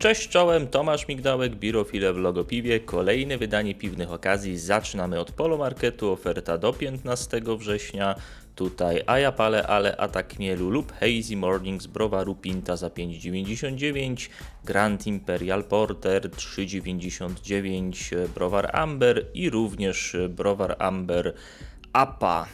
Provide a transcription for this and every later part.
Cześć czołem, Tomasz Migdałek, Birofile w Logopiwie. Kolejne wydanie piwnych okazji. Zaczynamy od Polomarketu, oferta do 15 września. Tutaj Aja Pale, ale Atak Mielu lub Hazy Morning z browaru Pinta za 5,99, Grand Imperial Porter 3,99, browar Amber i również browar Amber APA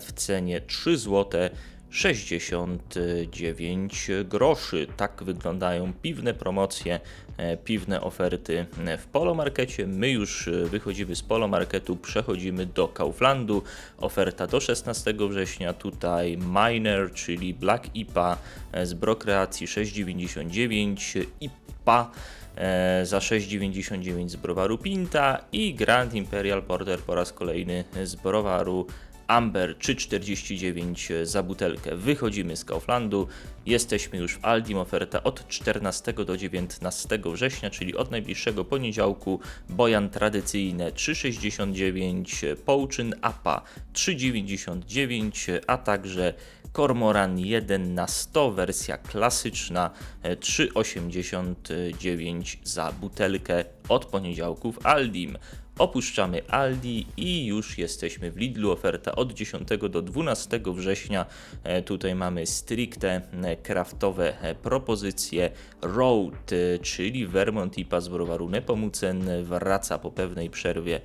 w cenie 3 zł. 69 groszy. Tak wyglądają piwne promocje, e, piwne oferty w Polomarkecie. My już e, wychodzimy z Polomarketu, przechodzimy do Kauflandu. Oferta do 16 września. Tutaj Miner, czyli Black IPA e, z Brokreacji 6,99 IPA za 6,99 z browaru Pinta i Grand Imperial Porter po raz kolejny z browaru Amber 3,49 za butelkę. Wychodzimy z Kauflandu, jesteśmy już w Aldim. Oferta od 14 do 19 września, czyli od najbliższego poniedziałku. Bojan tradycyjne 3,69, Pouczyn APA 3,99, a także Kormoran 1 na 100, wersja klasyczna e, 3,89 za butelkę od poniedziałku w Aldim. Opuszczamy Aldi i już jesteśmy w Lidlu. Oferta od 10 do 12 września. E, Tutaj mamy stricte e, kraftowe e, propozycje. Road, czyli Vermont IPA z browaru Nepomucen wraca po pewnej przerwie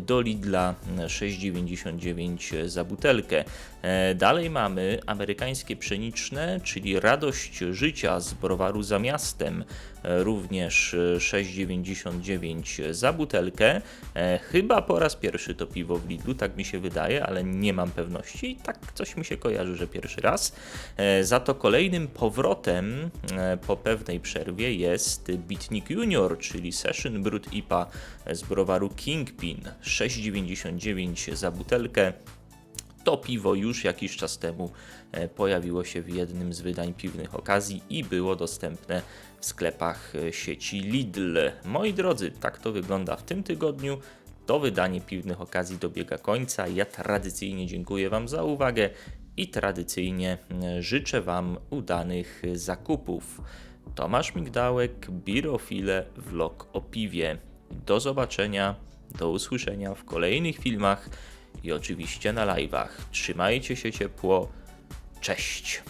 do Lidla e, 6,99 za butelkę. Dalej mamy amerykańskie pszeniczne, czyli Radość Życia z browaru za miastem, również e, 6,99 za butelkę. E, Chyba po raz pierwszy to piwo w Lidlu, tak mi się wydaje, ale nie mam pewności. Tak coś mi się kojarzy, że pierwszy raz. E, Za to kolejnym powrotem e, po pewnej przerwie jest Bitnik Junior, czyli Session Brut IPA z browaru Kingpin 6,99 za butelkę. To piwo już jakiś czas temu e, pojawiło się w jednym z wydań piwnych okazji i było dostępne w sklepach e, sieci Lidl. Moi drodzy, tak to wygląda w tym tygodniu. To wydanie piwnych okazji dobiega końca. Ja tradycyjnie dziękuję Wam za uwagę i tradycyjnie e, życzę Wam udanych zakupów. Tomasz Migdałek, Birofile, vlog o piwie. Do zobaczenia, do usłyszenia w kolejnych filmach i oczywiście na live'ach. Trzymajcie się ciepło. Cześć!